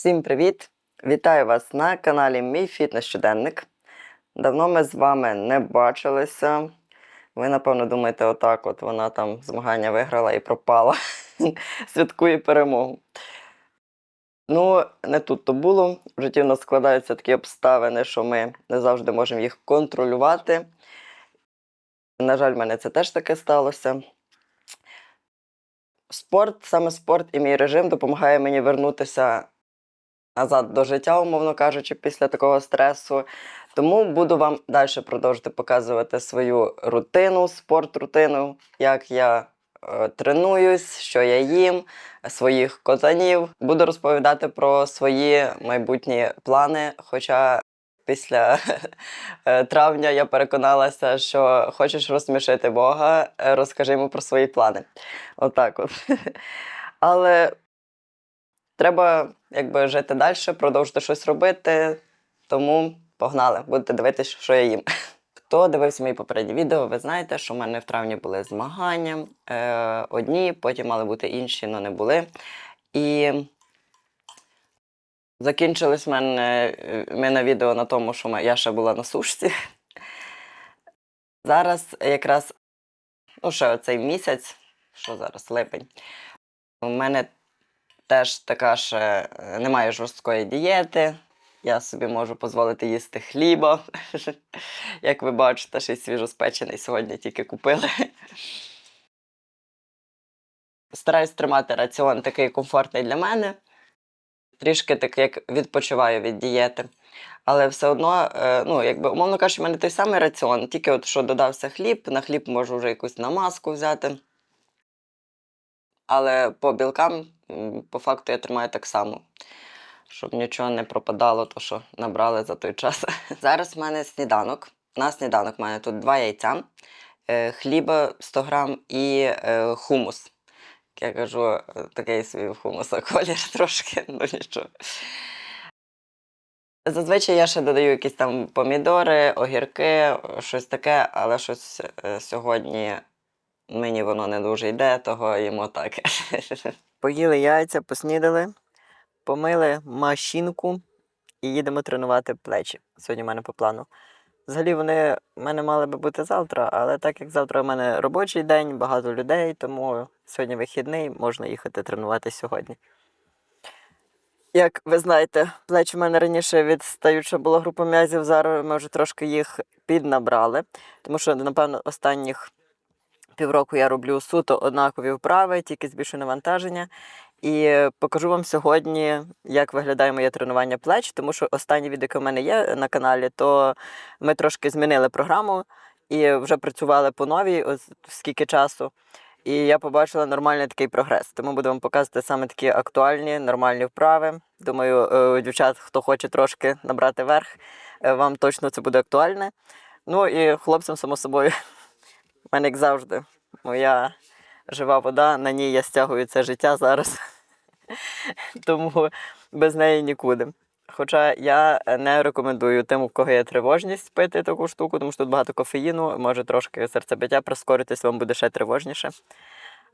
Всім привіт! Вітаю вас на каналі Мій Фітнес Щоденник. Давно ми з вами не бачилися. Ви, напевно, думаєте, отак от вона там змагання виграла і пропала. Святкує перемогу. Ну, не тут то було. В житті в нас складаються такі обставини, що ми не завжди можемо їх контролювати. На жаль, в мене це теж таке сталося. Спорт, саме спорт і мій режим допомагає мені вернутися назад до життя, умовно кажучи, після такого стресу. Тому буду вам далі продовжувати показувати свою рутину, спорт-рутину, як я е, тренуюсь, що я їм, своїх котанів. Буду розповідати про свої майбутні плани. Хоча після е, травня я переконалася, що хочеш розсмішити Бога, е, розкажи йому про свої плани. Отак от. Але треба якби жити далі, продовжити щось робити. Тому погнали, будете дивитися, що я їм. Хто дивився мої попередні відео, ви знаєте, що в мене в травні були змагання. Е, одні, потім мали бути інші, але не були. І закінчились в мене, мене відео на тому, що я ще була на сушці. Зараз якраз, ну, ще оцей місяць, що зараз, липень, у мене теж така ще е, немає жорсткої дієти. Я собі можу дозволити їсти хліба. Як ви бачите, ще й свіжоспечений сьогодні тільки купили. Стараюсь тримати раціон такий комфортний для мене. Трішки так як відпочиваю від дієти. Але все одно, е, ну, якби, умовно кажучи, в мене той самий раціон, тільки от що додався хліб, на хліб можу вже якусь намазку взяти. Але по білкам, по факту, я тримаю так само, щоб нічого не пропадало, то що набрали за той час. Зараз в мене сніданок. На сніданок в мене тут два яйця, е, хліба 100 грам і е, хумус. Я кажу, е, такий свій хумуса колір трошки, ну нічого. Зазвичай я ще додаю якісь там помідори, огірки, щось таке, але щось сьогодні мені воно не дуже йде, того їмо так. Поїли яйця, поснідали, помили машинку і їдемо тренувати плечі. Сьогодні в мене по плану. Взагалі вони в мене мали би бути завтра, але так як завтра в мене робочий день, багато людей, тому сьогодні вихідний, можна їхати тренувати сьогодні. Як ви знаєте, плеч у мене раніше відстаюча була група м'язів, зараз ми вже трошки їх піднабрали, тому що, напевно, останніх півроку я роблю суто однакові вправи, тільки збільшую навантаження. І покажу вам сьогодні, як виглядає моє тренування плеч, тому що останнє відео, яке в мене є на каналі, то ми трошки змінили програму і вже працювали по новій, ось скільки часу. І я побачила нормальний такий прогрес. Тому буду вам показувати саме такі актуальні, нормальні вправи. Думаю, е, дівчат, хто хоче трошки набрати верх, е, вам точно це буде актуальне. Ну і хлопцям, само собою, в мене як завжди, моя жива вода, на ній я стягую це життя зараз. Тому без неї нікуди. Хоча я не рекомендую тим, у кого є тривожність, пити таку штуку, тому що тут багато кофеїну, може трошки серцебиття прискоритись, вам буде ще тривожніше.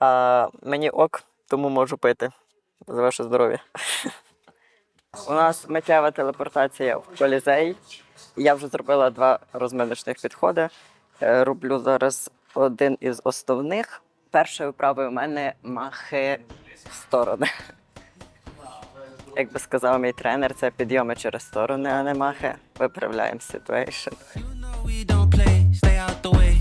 А мені ок, тому можу пити. За ваше здоров'я. У нас миттєва телепортація в колізей. Я вже зробила два розминочних підходи. Е, Роблю зараз один із основних. Першою вправою у мене махи в сторони. Як би сказав мій тренер, це підйоми через сторони, а не махи. Виправляємо away.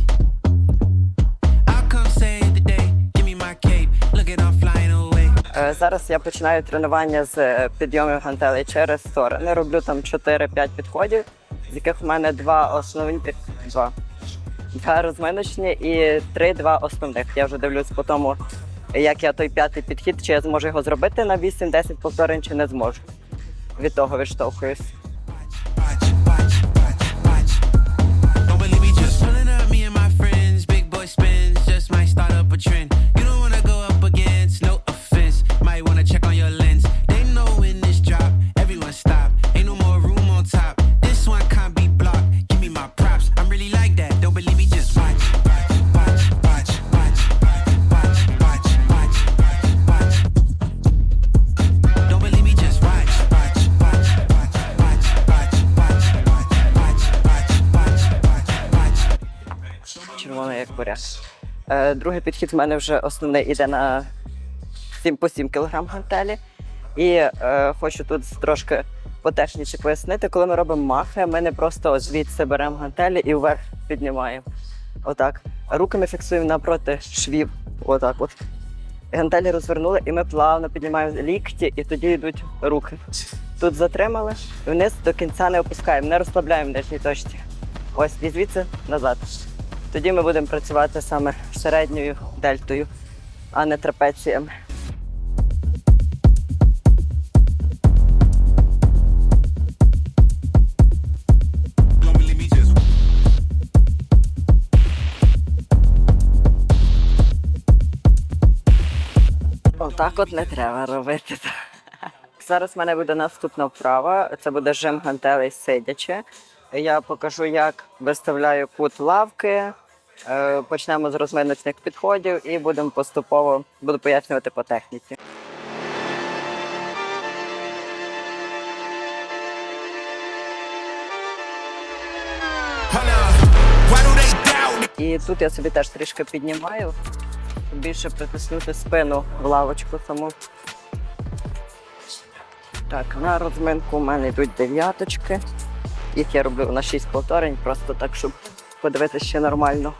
Е, Зараз я починаю тренування з е, підйомів гантелей через сторони. Роблю там 4-5 підходів, з яких в мене два основні два. Два розминочні і три-два основних. Я вже дивлюсь по тому, як я той п'ятий підхід, чи я зможу його зробити на 8-10 повторень, чи не зможу. Від того відштовхуюсь. Don't believe me, just pulling up me and my friends. Big boy trend. Другий підхід в мене вже основний іде на 7 по 7 кг гантелі. І е, хочу тут трошки потешніше пояснити, коли ми робимо махи, ми не просто звідси беремо гантелі і вверх піднімаємо. Отак. Руки ми фіксуємо напроти швів. Отак от. Гантелі розвернули, і ми плавно піднімаємо лікті, і тоді йдуть руки. Тут затримали, вниз до кінця не опускаємо, не розслабляємо в нижній точці. Ось і звідси назад. Тоді ми будемо працювати саме середньою дельтою, а не трапеціями. Отак от не треба робити. Зараз в мене буде наступна вправа. Це буде жим гантелей сидячи. Я покажу, як виставляю кут лавки. Е, Почнемо з розминочних підходів і будемо поступово буду пояснювати по техніці. І тут я собі теж трішки піднімаю, щоб більше притиснути спину в лавочку саму. Так, на розминку у мене йдуть дев'яточки. Їх я роблю на 6 повторень, просто так, щоб подивитися ще нормально.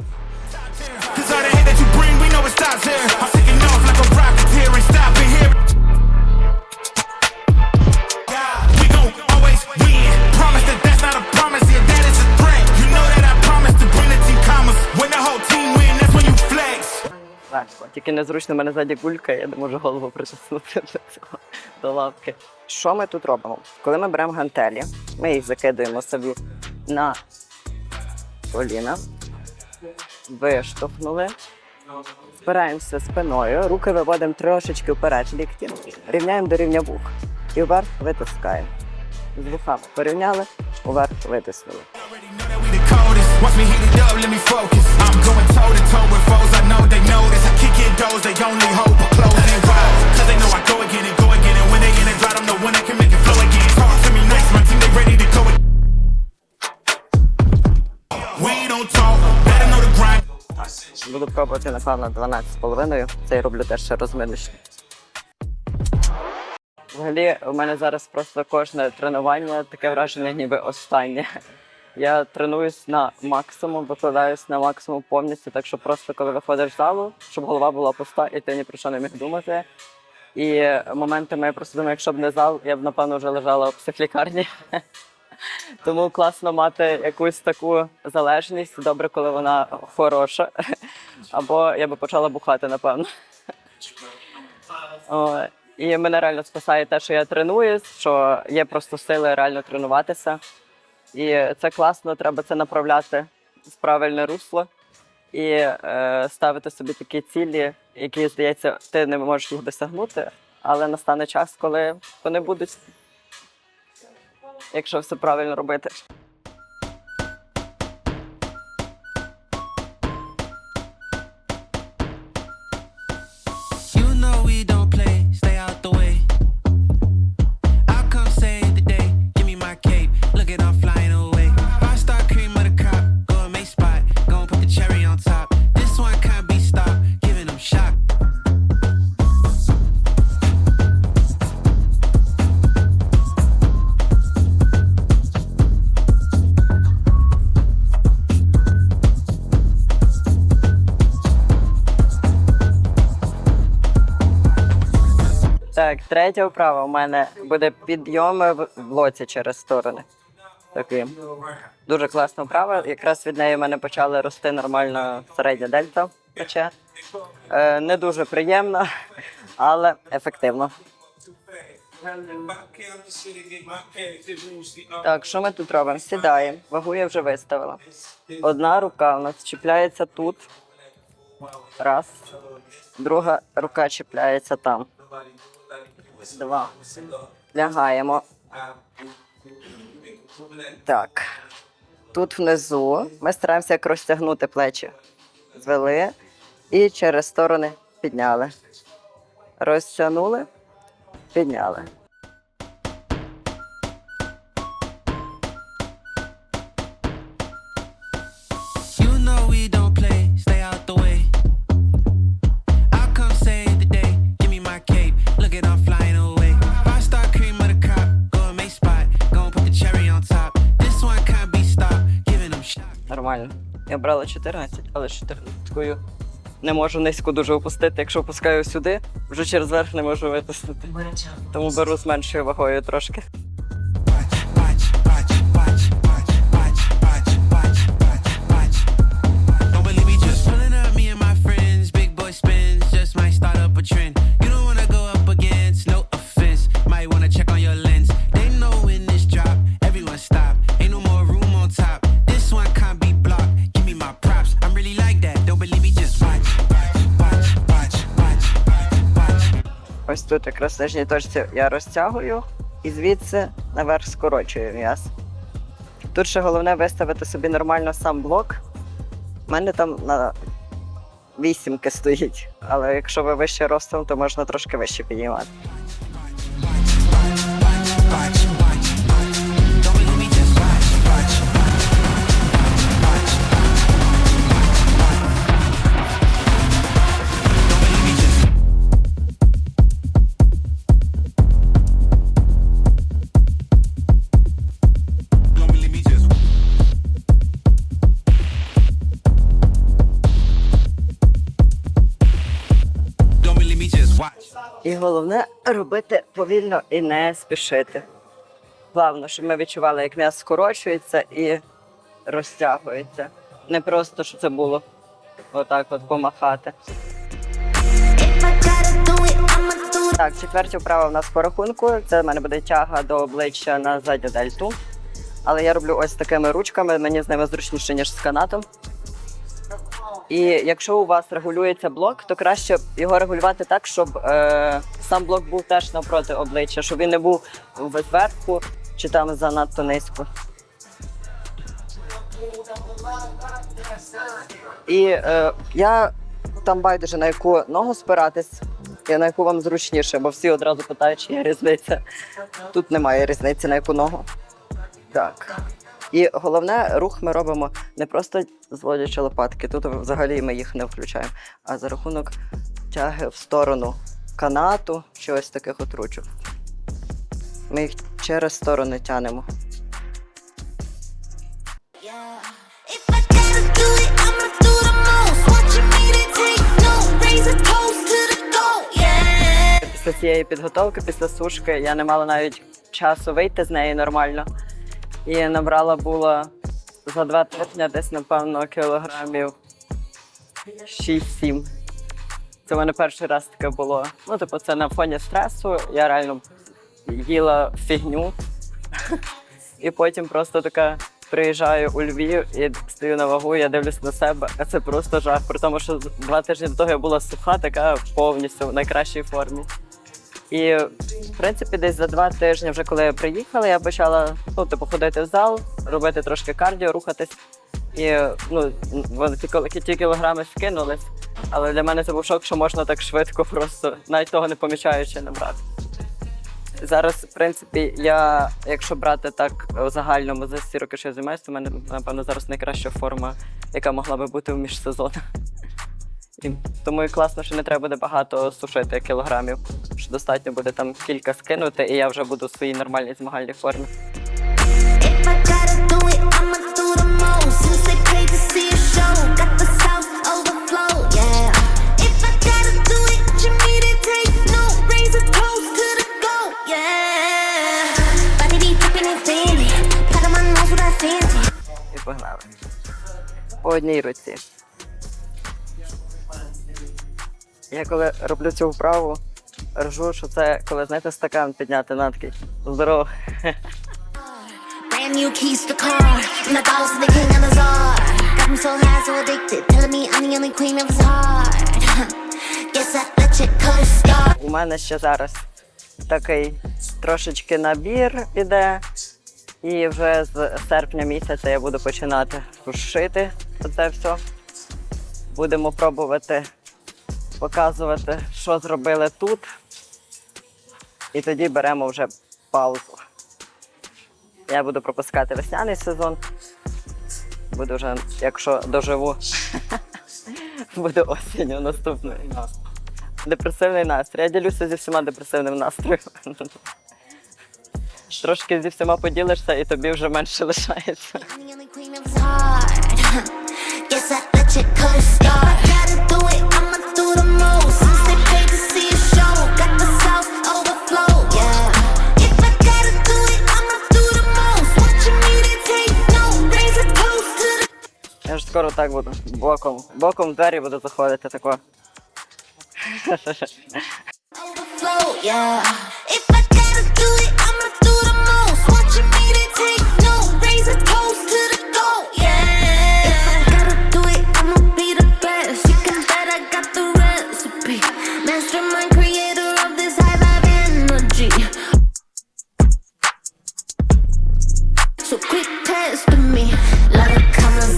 Тільки незручно мене ззаді гулька, я не можу голову притиснути до цього до лавки. Що ми тут робимо? Коли ми беремо гантелі, ми їх закидуємо собі на коліна, виштовхнули, спираємося спиною, руки виводимо трошечки вперед лікті, рівняємо до рівня вух. І вверх витискаємо. З вухами порівняли, вверх витиснули. Cause they know I go again and go again. And when they in the drought, I'm the one that can Буду пробувати, напевно, 12,5. Це я роблю теж ще розминочний. Взагалі, у мене зараз просто кожне тренування таке враження, ніби останнє. Я тренуюсь на максимум, викладаюсь на максимум повністю, так що просто коли виходиш з залу, щоб голова була пуста і ти ні про що не міг думати. І моментами я просто думаю, якщо б не зал, я б напевно вже лежала в психлікарні. Тому класно мати якусь таку залежність. Добре, коли вона хороша. Або я би почала бухати, напевно. О, і мене реально спасає те, що я тренуюсь, що є просто сили реально тренуватися. І це класно, треба це направляти в правильне русло і е, ставити собі такі цілі, які, здається, ти не можеш їх досягнути, але настане час, коли вони будуть, якщо все правильно робити. Так, третя вправа у мене буде підйоми в лоці через сторони. Такий. Дуже класна вправа. Якраз від неї в мене почали рости нормально середня дельта плече. Е, не дуже приємно, але ефективно. Так, що ми тут робимо? Сідаємо. Вагу я вже виставила. Одна рука у нас чіпляється тут. Раз. Друга рука чіпляється там. Два. Лягаємо. Так. Тут внизу ми стараємося як розтягнути плечі. Звели і через сторони підняли. Розтягнули, підняли. Я брала 14, але 14 не можу низько дуже опустити. Якщо опускаю сюди, вже через верх не можу витиснути. Тому беру з меншою вагою трошки. Якраз точці я розтягую і звідси наверх скорочую м'яз. Тут ще головне виставити собі нормально сам блок. У мене там на вісімки стоїть, але якщо ви вище ростом, то можна трошки вище підіймати. Головне робити повільно і не спішити. Плавно, щоб ми відчували, як м'ясо скорочується і розтягується. Не просто, щоб це було отак от помахати. Так, четверті вправа в нас по рахунку. Це в мене буде тяга до обличчя на задню дельту. Але я роблю ось такими ручками, мені з ними зручніше, ніж з канатом. І якщо у вас регулюється блок, то краще його регулювати так, щоб е, сам блок був теж навпроти обличчя, щоб він не був зверху чи там занадто низько. І е, я там байдуже на яку ногу спиратись, і на яку вам зручніше, бо всі одразу питають, чи є різниця. Тут немає різниці на яку ногу. Так. І головне, рух ми робимо не просто зводячи лопатки, тут взагалі ми їх не включаємо, а за рахунок тяги в сторону канату чи ось таких от ручок. Ми їх через сторони тянемо. Після цієї підготовки, після сушки, я не мала навіть часу вийти з неї нормально. І набрала було за два тижні десь, напевно, кілограмів 6-7. Це в мене перший раз таке було. Ну, типу, це на фоні стресу. Я реально їла фігню. І потім просто така приїжджаю у Львів і стою на вагу, я дивлюсь на себе, а це просто жах. При тому, що два тижні до того я була суха, така повністю в найкращій формі. І в принципі, десь за два тижні, вже коли я приїхала, я почала ну, типу, ходити в зал, робити трошки кардіо, рухатись. І ну, вони ті, ті кілограми скинулись. Але для мене це був шок, що можна так швидко, просто навіть того не помічаючи набрати. Зараз, в принципі, я, якщо брати так у загальному за всі роки, що я займаюся, то в мене, напевно, зараз найкраща форма, яка могла би бути в міжсезонах. І тому і класно, що не треба буде багато сушити кілограмів. Що достатньо буде там кілька скинути, і я вже буду в своїй нормальній змагальній формі. І погнали. По одній руці. Я коли роблю цю вправу, ржу, що це коли, знаєте, стакан підняти на такий. Здорово. Brand new keys to car. The bottles of the king of the czar. Got them so high, so addicted. Telling me I'm the only queen of his heart. Guess I let you co-star. У мене ще зараз такий трошечки набір іде. І вже з серпня місяця я буду починати сушити це все. Будемо пробувати показувати, що зробили тут. І тоді беремо вже паузу. Я буду пропускати весняний сезон. Буду вже, якщо доживу, буде осінню наступною. Депресивний настрій. Я ділюся зі всіма депресивним настроєм. Трошки зі всіма поділишся і тобі вже менше лишається. скоро так буду. Боком. Боком в двері буду заходить тако.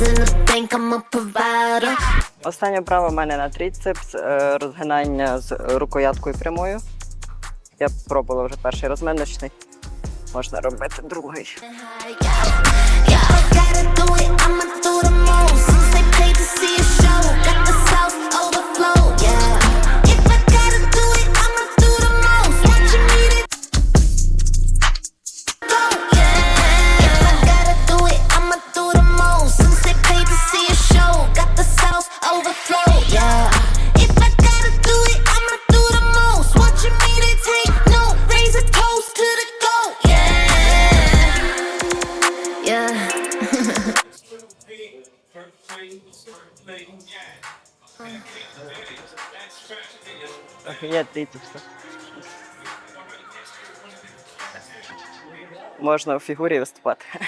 So in the a provider. Останнє право в мене на тріцепс, е, розгинання з рукояткою прямою. Я пробувала вже перший розминочний. Можна робити другий. Є все. Можна в фігурі виступати.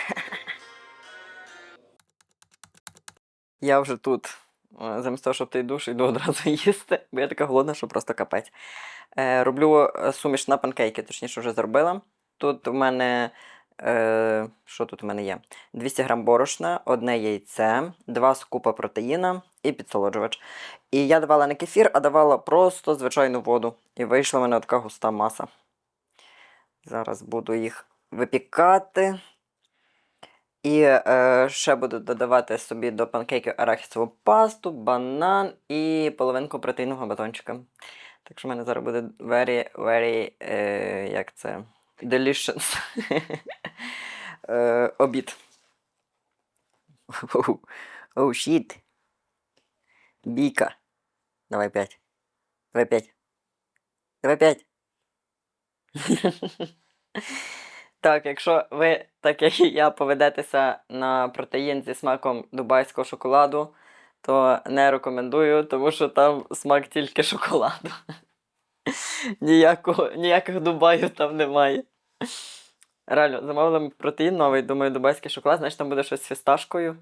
Я вже тут. Е, Замість того, щоб ти душ, йду одразу їсти, бо я така голодна, що просто капець. Е, роблю е, суміш на панкейки, точніше вже зробила. Тут у мене. Е, що тут у мене є? 200 грам борошна, одне яйце, два скупа протеїна і підсолоджувач. І я давала не кефір, а давала просто звичайну воду. І вийшла в мене така густа маса. Зараз буду їх випікати. І е, ще буду додавати собі до панкейків арахісову пасту, банан і половинку протеїнового батончика. Так що в мене зараз буде very, very, е, як це, delicious обід. Оу, oh, shit. Бійка. Давай п'ять. Давай п'ять. Давай п'ять. Так, якщо ви, так як і я, поведетеся на протеїн зі смаком дубайського шоколаду, то не рекомендую, тому що там смак тільки шоколаду. Ніякого, ніяких Дубаю там немає. Реально, замовили протеїн новий, думаю, дубайський шоколад, значить там буде щось з фісташкою.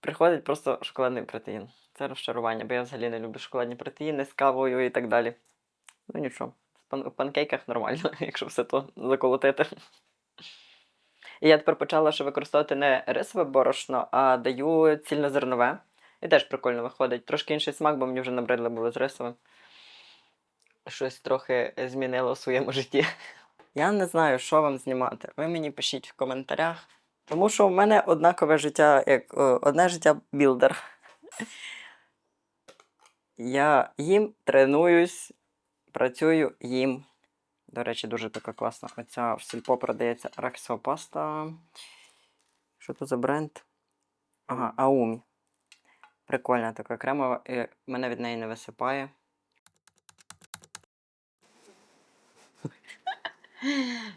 Приходить просто шоколадний протеїн. Це розчарування, бо я взагалі не люблю шоколадні протеїни з кавою і так далі. Ну нічого, в панкейках нормально, якщо все то заколотити. І я тепер почала ще використовувати не рисове борошно, а даю цільнозернове. І теж прикольно виходить. Трошки інший смак, бо мені вже набридли було з рисовим. Щось трохи змінило в своєму житті. Я не знаю, що вам знімати. Ви мені пишіть в коментарях. Тому що в мене однакове життя, як о, одне життя білдер. Я їм тренуюсь, працюю їм. До речі, дуже така класна. Оця в сільпо продається арахісова паста. Що це за бренд? Ага, Аумі. Прикольна така кремова, і мене від неї не висипає.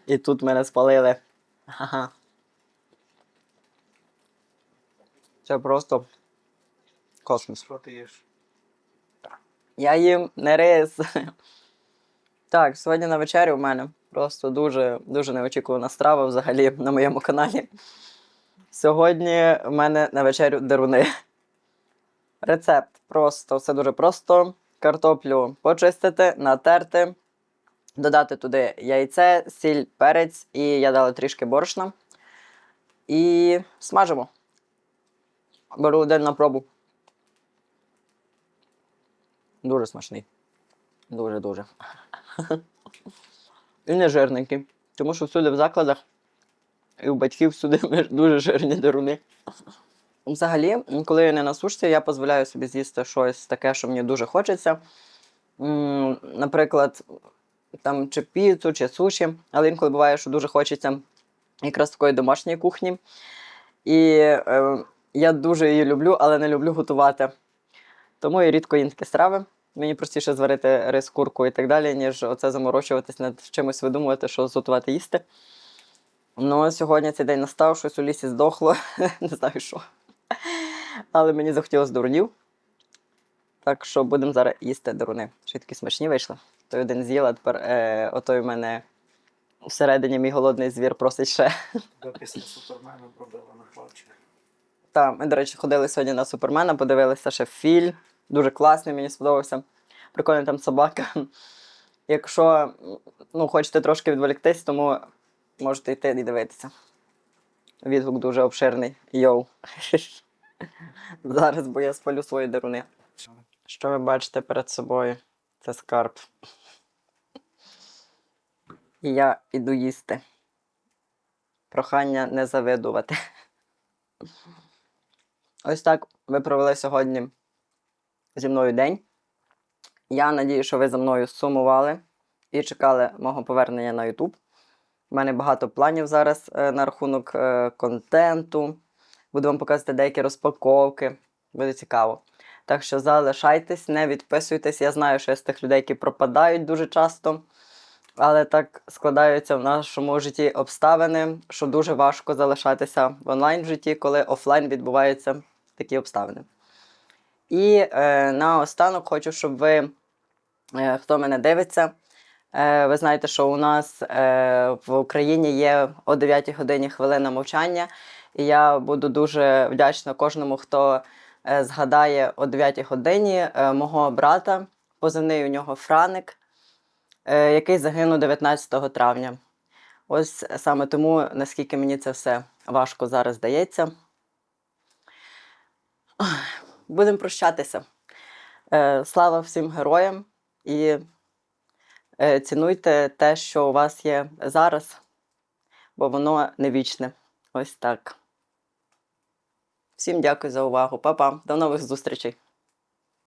І тут мене спалили. Ага. Це просто космос. Що ти їш? Я їм не рис. Так, сьогодні на вечерю у мене просто дуже, дуже неочікувана страва взагалі на моєму каналі. Сьогодні в мене на вечерю деруни. Рецепт просто, все дуже просто. Картоплю почистити, натерти, додати туди яйце, сіль, перець, і я дала трішки борошна. І смажимо. Беру один на пробу. Дуже смачний. Дуже-дуже. І не жирненький. Тому що всюди в закладах і у батьків всюди дуже жирні деруни. Взагалі, коли я не на сушці, я дозволяю собі з'їсти щось таке, що мені дуже хочеться. Наприклад, там чи піцу, чи суші. Але інколи буває, що дуже хочеться якраз такої домашньої кухні. І е, Я дуже її люблю, але не люблю готувати. Тому я рідко їм такі страви. Мені простіше зварити рис, курку і так далі, ніж оце заморочуватись над чимось видумувати, що зготувати їсти. Ну, сьогодні цей день настав, щось у лісі здохло, не знаю що. Але мені захотілося дурнів. Так що будемо зараз їсти деруни. Й такі смачні вийшли. Той один з'їла, тепер е, отой у мене всередині мій голодний звір просить ще. Тебе після супермена пробила на хлопчик. Та, ми, до речі, ходили сьогодні на Супермена, подивилися ще фільм. Дуже класний, мені сподобався. Прикольна там собака. Якщо ну, хочете трошки відволіктись, тому можете йти і дивитися. Відгук дуже обширний. Йоу. Зараз, бо я спалю свої деруни. Що ви бачите перед собою? Це скарб. І я іду їсти. Прохання не завидувати. Ось так ви провели сьогодні зі мною день. Я надію, що ви за мною сумували і чекали мого повернення на YouTube. У мене багато планів зараз е, на рахунок е, контенту. Буду вам показувати деякі розпаковки. Буде цікаво. Так що залишайтесь, не відписуйтесь. Я знаю, що я з тих людей, які пропадають дуже часто. Але так складаються в нашому житті обставини, що дуже важко залишатися в онлайн житті, коли офлайн відбуваються такі обставини. І е, наостанок хочу, щоб ви, е, хто мене дивиться, е, ви знаєте, що у нас е, в Україні є о 9 годині хвилина мовчання. І я буду дуже вдячна кожному, хто згадає о 9 годині е, мого брата, позивний у нього Франик е, який загинув 19 травня. Ось саме тому, наскільки мені це все важко зараз дається. Будемо прощатися. Е, Слава всім героям і е, цінуйте те, що у вас є зараз, бо воно не вічне. Ось так. Всім дякую за увагу. Па-па. До нових зустрічей.